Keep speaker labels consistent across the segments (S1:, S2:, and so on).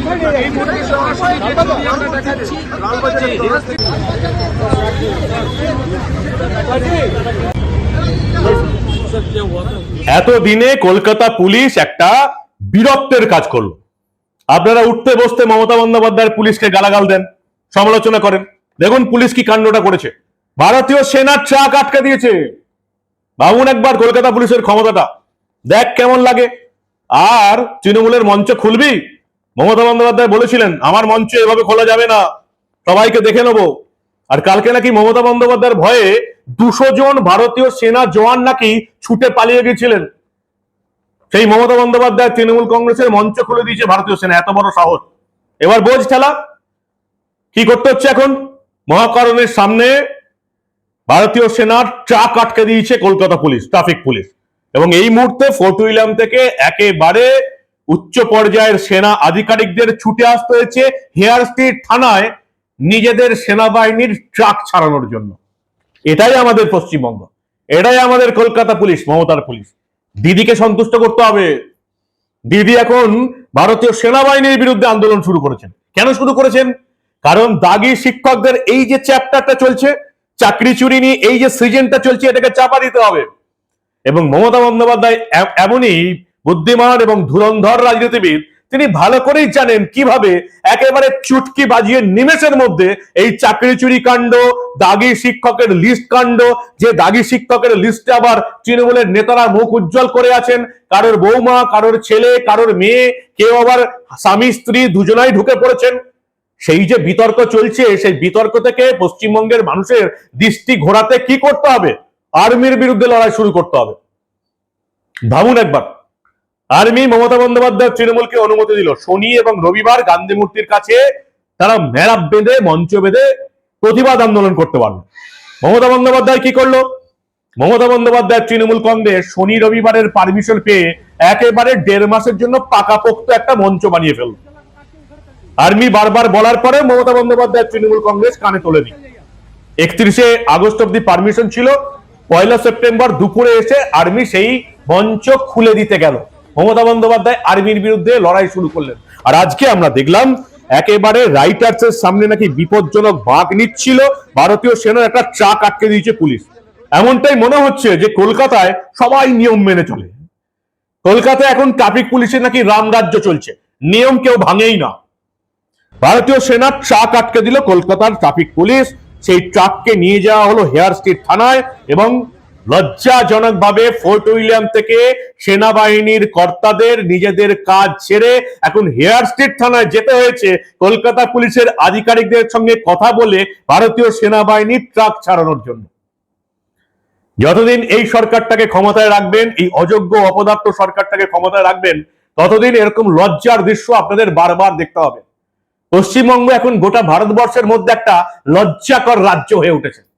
S1: এই মুহূর্তে সরাসরি আমরা দেখাচ্ছি যে
S2: এত দিনে কলকাতা পুলিশ একটা বীরত্বের কাজ করল। আপনারা উঠতে বসতে মমতা বন্দ্যোপাধ্যায়ের পুলিশকে গালাগাল দেন, সমালোচনা করেন। দেখুন পুলিশ কি কাণ্ডটা করেছে। ভারতীয় সেনার ট্রাক আটকে দিয়েছে। ভাবুন একবার কলকাতা পুলিশের ক্ষমতাটা। দেখ কেমন লাগে। আর তৃণমূলের মঞ্চ খুলবি? মমতা বন্দ্যোপাধ্যায় বলেছিলেন, আমার মঞ্চ এভাবে খোলা যাবে না, সবাইকে দেখে নেব। আর কালকে নাকি মমতা বন্দ্যোপাধ্যায়ের ভয়ে দুশো জন ভারতীয় সেনা জওয়ান নাকি ছুটে পালিয়ে গেছিলেন। সেই মমতা বন্দ্যোপাধ্যায় তৃণমূল কংগ্রেসের মঞ্চ খুলে দিয়েছে ভারতীয় সেনা, এত বড় সাহস। এবার বোঝ ঠেলা, কি করতে হচ্ছে এখন? মহাকরণের সামনে ভারতীয় সেনার ট্রাক আটকে দিয়েছে কলকাতা পুলিশ, ট্রাফিক পুলিশ। এবং এই মুহূর্তে ফোর্ট উইলিয়াম থেকে একেবারে উচ্চ পর্যায়ের সেনা আধিকারিকদের ছুটে আসতে হয়েছে হেয়ার স্ট্রিট থানায় নিজেদের সেনাবাহিনীর ট্রাক ছাড়ানোর জন্য। এটাই আমাদের পশ্চিমবঙ্গ। এটাই আমাদের কলকাতা পুলিশ, মমতার পুলিশ। দিদিকে সন্তুষ্ট করতে হবে। দিদি এখন ভারতীয় সেনাবাহিনীর বিরুদ্ধে আন্দোলন শুরু করেছেন। কেন শুরু করেছেন? কারণ দাগি শিক্ষকদের এই যে চ্যাপ্টারটা চলছে, চাকরি চুরি নিয়ে এই যে সিজনটা চলছে, এটাকে চাপা দিতে হবে। এবং মমতা বন্দ্যোপাধ্যায় এমনই বুদ্ধিমান এবং ধুরন্ধর রাজনীতিবিদ, তিনি ভালো করেই জানেন কীভাবে একেবারে চুটকি বাজিয়ে নিমেষের মধ্যে এই চাকরি চুরি কাণ্ড, দাগি শিক্ষকের লিস্ট কাণ্ড, যে দাগি শিক্ষকের লিস্টে আবার তৃণমূলের নেতারা মুখ উজ্জ্বল করে আছেন, কারোর বৌমা, কারোর ছেলে, কারোর মেয়ে, কেউ আবার স্বামী, স্ত্রী দুজনাই ঢুকে পড়েছেন। সেই যে বিতর্ক চলছে, সেই বিতর্ক থেকে পশ্চিমবঙ্গের মানুষের দৃষ্টি ঘোরাতে কি করতে হবে? আর্মির বিরুদ্ধে লড়াই শুরু করতে হবে। ভাবুন একবার। আর্মি মমতা বন্দ্যোপাধ্যায় তৃণমূলকে অনুমতি দিল। শনি এবং রবিবার গান্ধী মূর্তির কাছে তারা মেরাপ বেঁধে, মঞ্চ বেঁধে প্রতিবাদ আন্দোলন করতে পারল। মমতা বন্দ্যোপাধ্যায় কি করল? মমতা বন্দ্যোপাধ্যায় তৃণমূল কংগ্রেস শনি রবিবারের পারমিশন পেয়ে একেবারে দেড় মাসের জন্য পাকাপোক্ত একটা মঞ্চ বানিয়ে ফেলল। আর্মি বারবার বলার পরে মমতা বন্দ্যোপাধ্যায় তৃণমূল কংগ্রেস কানে তোলেনি। একত্রিশে আগস্ট অব্দি পারমিশন ছিল। পয়লা সেপ্টেম্বর দুপুরে এসে আর্মি সেই মঞ্চ খুলে দিতে গেল। মমতা বন্দ্যোপাধ্যায় আর্মির বিরুদ্ধে লড়াই শুরু করলেন। আর আজকে আমরা দেখলাম, একেবারে রাইটার্স এর সামনে নাকি বিপজ্জনক বাঘ নিচ্ছিল। ভারতীয় সেনার একটা ট্রাক আটকে দিয়েছে পুলিশ। এমনটাই মনে হচ্ছে যে কলকাতায় সবাই নিয়ম মেনে চলে। কলকাতায় এখন ট্রাফিক পুলিশের নাকি রামরাজ্য চলছে। নিয়ম কেউ ভাঙেই না। ভারতীয় সেনা ট্রাক আটকে দিল কলকাতার ট্রাফিক পুলিশ। সেই ট্রাককে নিয়ে যাওয়া হলো হেয়ার স্ট্রিট থানায় এবং লজ্জাজনকভাবে ফোর্ট উইলিয়াম থেকে সেনাবাহিনীর কর্তাদের নিজেদের কাজ ছেড়ে এখন হেয়ার স্ট্রিট থানায় যেতে হয়েছে। কলকাতা পুলিশের আধিকারিকদের সঙ্গে কথা বলে ভারতীয় সেনাবাহিনীর ট্রাক ছাড়ানোর জন্য। যতদিন এই সরকারটাকে ক্ষমতায় রাখবেন, এই অযোগ্য অপদার্থ সরকারটাকে ক্ষমতায় রাখবেন, ততদিন এরকম লজ্জার দৃশ্য আপনাদের বারবার দেখতে হবে। পশ্চিমবঙ্গ এখন গোটা ভারতবর্ষের মধ্যে একটা লজ্জাকর রাজ্য হয়ে উঠেছে।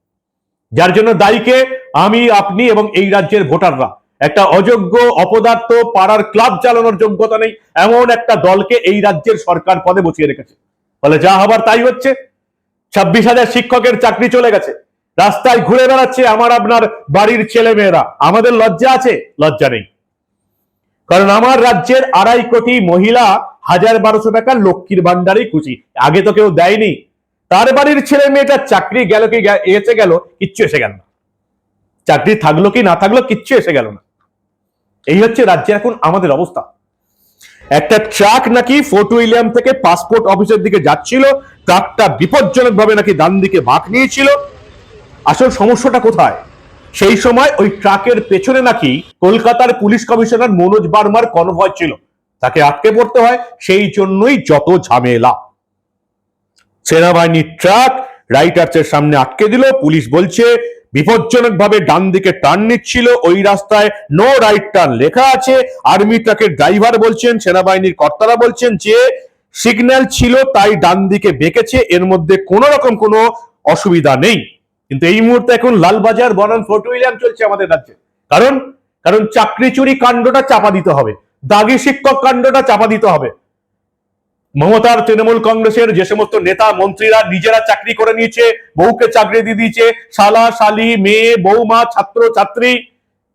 S2: যার জন্য দায়ীকে আমি, আপনি এবং এই রাজ্যের ভোটাররা। একটা অযোগ্য অপদার্থ পাড়ার ক্লাব চালানোর যোগ্যতা নেই, এমন একটা দলকে এই রাজ্যের সরকার পদে বসিয়ে রেখেছে। ফলে যা হবার তাই হচ্ছে। ছাব্বিশ হাজার শিক্ষকের চাকরি চলে গেছে। রাস্তায় ঘুরে বেড়াচ্ছে আমার আপনার বাড়ির ছেলে মেয়েরা আমাদের লজ্জা আছে? লজ্জা নেই। কারণ আমার রাজ্যের আড়াই কোটি মহিলা, হাজার বারোশো টাকা লক্ষ্মীর ভান্ডারেই খুশি। আগে তো কেউ দেয়নি। তার বাড়ির ছেলে মেয়েটা চাকরি গেল কি এসে গেল, কিচ্ছু এসে গেল না। চাকরি থাকল কি না থাকল কিচ্ছু এসে গেল না। এই হচ্ছে রাজ্যের এখন আমাদের অবস্থা। একটা ট্রাক নাকি ফোর্ট উইলিয়াম থেকে পাসপোর্ট অফিসের দিকে যাচ্ছিল, ট্রাকটা বিপজ্জনক ভাবে নাকি ডান দিকে বাঁক নিয়েছিল। আসল সমস্যাটা কোথায়? সেই সময় ওই ট্রাকের পেছনে নাকি কলকাতার পুলিশ কমিশনার মনোজ বার্মার কনভয় ছিল। তাকে আটকে পড়তে হয়, সেই জন্যই যত ঝামেলা। সেনাবাহিনীর ট্রাক রাইটার্সের সামনে আটকে দিল। পুলিশ বলছে বিপজ্জনক ভাবে ডান দিকে টার্ন নিচ্ছিল। ওই রাস্তায় নো রাইট টার্ন লেখা আছে। আর্মি ট্রাকের ড্রাইভার বলছেন, সেনাবাহিনীর কর্তারা বলছেন যে সিগন্যাল ছিল, তাই ডান দিকে বেঁকেছে। এর মধ্যে কোনো রকম কোনো অসুবিধা নেই। কিন্তু এই মুহূর্তে এখন লালবাজার বনাম ফোর্ট উইলিয়াম চলছে আমাদের রাজ্যে। কারণ কারণ চাকরি চুরি কাণ্ডটা চাপা দিতে হবে। দাগি শিক্ষক কাণ্ডটা চাপা দিতে হবে। মমতার তৃণমূল কংগ্রেসের যে সমস্ত নেতা, মন্ত্রীরা নিজেরা চাকরি করে নিয়েছে, বউকে চাকরি দিয়ে দিয়েছে, শালা, শালি, মেয়ে বৌমা ছাত্র, ছাত্রী,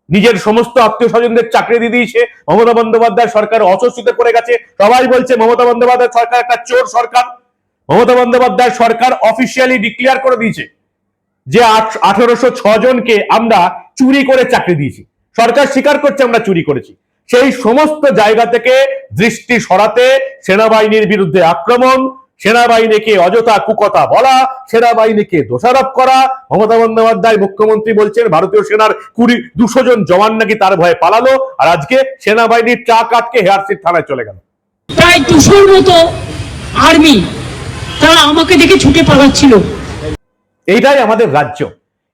S2: নিজের সমস্ত আত্মীয় স্বজনদের চাকরি দিয়ে দিয়েছে। মমতা বন্দ্যোপাধ্যায় সরকার অস্বস্তিতে পড়ে গেছে। সবাই বলছে মমতা বন্দ্যোপাধ্যায় সরকার একটা চোর সরকার। মমতা বন্দ্যোপাধ্যায় সরকার অফিসিয়ালি ডিক্লেয়ার করে দিয়েছে যে আঠারোশো জনকে আমরা চুরি করে চাকরি দিয়েছি। সরকার স্বীকার করছে আমরা চুরি করেছি। সেই সমস্ত জায়গা থেকে দৃষ্টি সরাতে সেনাবাহিনীর বিরুদ্ধে আক্রমণ সেনাবাহিনীকে অযথা কুকথা বলা সেনাবাহিনীকে দোষারোপ করা। মমতা বন্দ্যোপাধ্যায় মুখ্যমন্ত্রী বলছেন ভারতীয় সেনার কুড়ি দুশো জন জওয়ান নাকি তার ভয়ে পালালো আর আজকে সেনাবাহিনীর ট্রাক আটকে হেয়ারসিট থানায় চলে গেল।
S3: প্রায় দুশোর মতো আর্মি তারা আমাকে দেখে ছুটে পালাচ্ছিল।
S2: এইটাই আমাদের রাজ্য।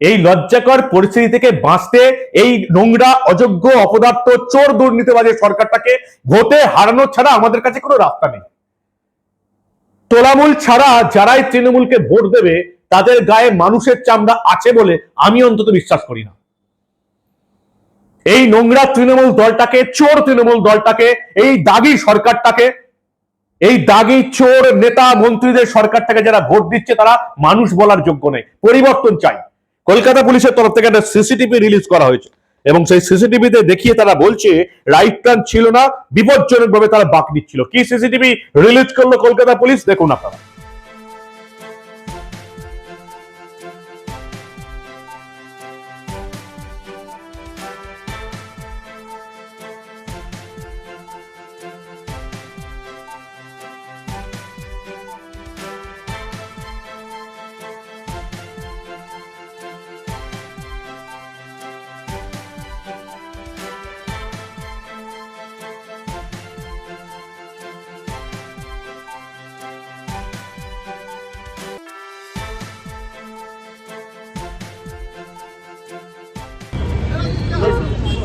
S2: এই লজ্জাকর পরিস্থিতি থেকে বাঁচতে এই নোংরা, অযোগ্য, অপদার্থ, চোর দুর্নীতিবাজের সরকারটাকে ভোটে হারানো ছাড়া আমাদের কাছে কোনো রাস্তা নেই। তোলামূল ছাড়া যারাই তৃণমূলকে ভোট দেবে, তাদের গায়ে মানুষের চামড়া আছে বলে আমি অন্তত বিশ্বাস করি না। এই নোংরা তৃণমূল দলটাকে, চোর তৃণমূল দলটাকে, এই দাগি সরকারটাকে, এই দাগি চোর নেতা মন্ত্রীদের সরকারটাকে যারা ভোট দিচ্ছে তারা মানুষ বলার যোগ্য নেই পরিবর্তন চাই। কলকাতা পুলিশের তরফ থেকে একটা সিসিটিভি রিলিজ করা হয়েছে। এবং সেই সিসিটিভিতে দেখিয়ে তারা বলছে রাইট টার্ন ছিল না বিপজ্জনক ভাবে তারা বাক দিচ্ছিল। কি সিসিটিভি রিলিজ করল কলকাতা পুলিশ? দেখুন আপনারা।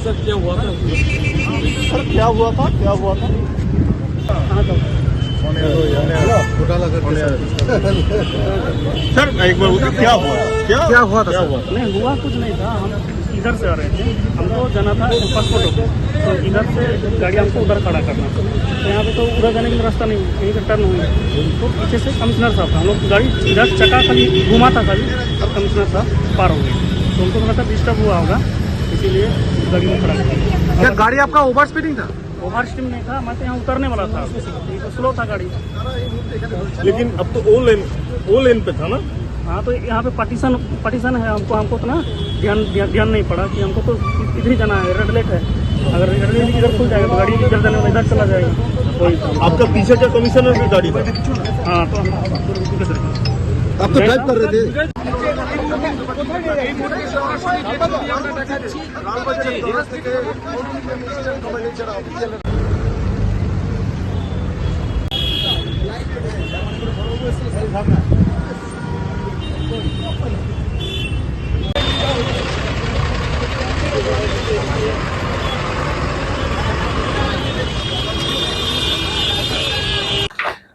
S1: सर क्या हुआ था?
S4: सर क्या हुआ था? क्या हुआ था? सर एक बार क्या हुआ? क्या क्या हुआ था क्या हुआ?
S5: नहीं हुआ कुछ नहीं था। हम इधर से आ रहे थे। हमको जाना था पासपोर्ट को। तो इधर से गाड़ी हमको उधर खड़ा करना तो यहाँ पे तो उधर जाने के लिए रास्ता नहीं कहीं से टर्न हुई तो पीछे से कमिश्नर साहब था। हम लोग गाड़ी इधर चक्का खाली घुमा था खाली और कमिश्नर साहब पार हो गए। तो उनको था डिस्टर्ब हुआ होगा। इसीलिए गाड़ी में खड़ा
S1: क्या। गाड़ी आपका ओवर स्पीडिंग था?
S5: ओवर स्टीम नहीं था मैं तो यहाँ उतरने वाला था। तो स्लो था गाड़ी।
S4: लेकिन अब तो ओ लेन ओ लेन पे था ना?
S5: हाँ तो यहाँ पे पार्टीशन पार्टीशन है हमको हमको तो ना ध्यान ध्यान ध्यान नहीं पड़ा कि हमको तो इधर ही जाना है रेड लाइट है। अगर रेड लाइट इधर खुल जाएगा तो गाड़ी इधर जाने में इधर चला जाएगा। था
S4: आपका पीछे का कमिश्नर की गाड़ी
S5: हाँ तो
S1: आप तो ड्राइव कर रहे थे।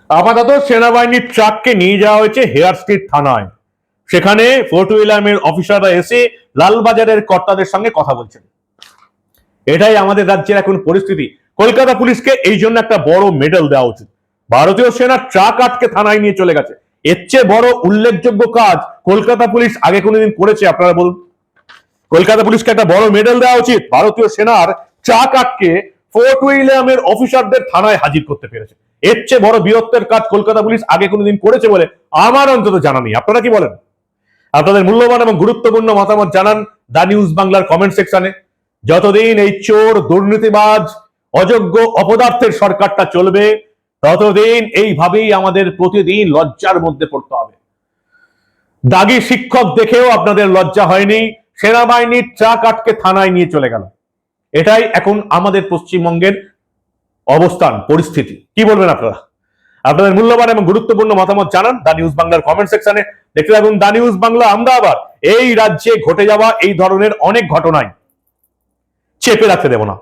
S2: আপাতত সেনাবাহিনীর ট্রাককে নিয়ে যাওয়া হয়েছে হেয়ার স্ট্রিট থানায়। সেখানে ফোর্ট উইলামের অফিসাররা এসে লালবাজারের কর্তাদের সঙ্গে কথা বলছেন। এটাই আমাদের রাজ্যের এখন পরিস্থিতি। কলকাতা পুলিশকে এই জন্য একটা বড় মেডেল দেওয়া উচিত। ভারতীয় সেনা ট্রাক আটকে থানায় নিয়ে চলে গেছে। এর চেয়ে বড় উল্লেখযোগ্য কাজ কলকাতা পুলিশ আগে কোনোদিন করেছে, আপনারা বলুন। কলকাতা পুলিশকে একটা বড় মেডেল দেওয়া উচিত। ভারতীয় সেনার ট্রাক আটকে ফোর্ট উইলিয়ামের অফিসারদের থানায় হাজির করতে পেরেছে। এর চেয়ে বড় বীরত্বের কাজ কলকাতা পুলিশ আগে কোনোদিন করেছে বলে আমার অন্তত জানা নেই। আপনারা কি বলেন? আপনাদের মূল্যবান এবং গুরুত্বপূর্ণ মতামত জানান দা নিউজ বাংলার কমেন্ট সেকশনে যতদিন এই চোর, দুর্নীতিবাজ, অযোগ্য, অপদার্থের সরকারটা চলবে, ততদিন এইভাবেই আমাদের প্রতিদিন লজ্জার মধ্যে পড়তে হবে। দাগি শিক্ষক দেখেও আপনাদের লজ্জা হয়নি সেনাবাহিনীর ট্রাক আটকে থানায় নিয়ে চলে গেল। এটাই এখন আমাদের পশ্চিমবঙ্গের অবস্থান, পরিস্থিতি। কি বলবেন আপনারা? আপনাদের মূল্যবান এবং গুরুত্বপূর্ণ মতামত জানান দা নিউজ বাংলার কমেন্ট সেকশনে দেখতে থাকুন দা নিউজ বাংলা আমরা আবার এই রাজ্যে ঘটে যাওয়া এই ধরনের অনেক ঘটনায় চেপে রাখতে দেব না।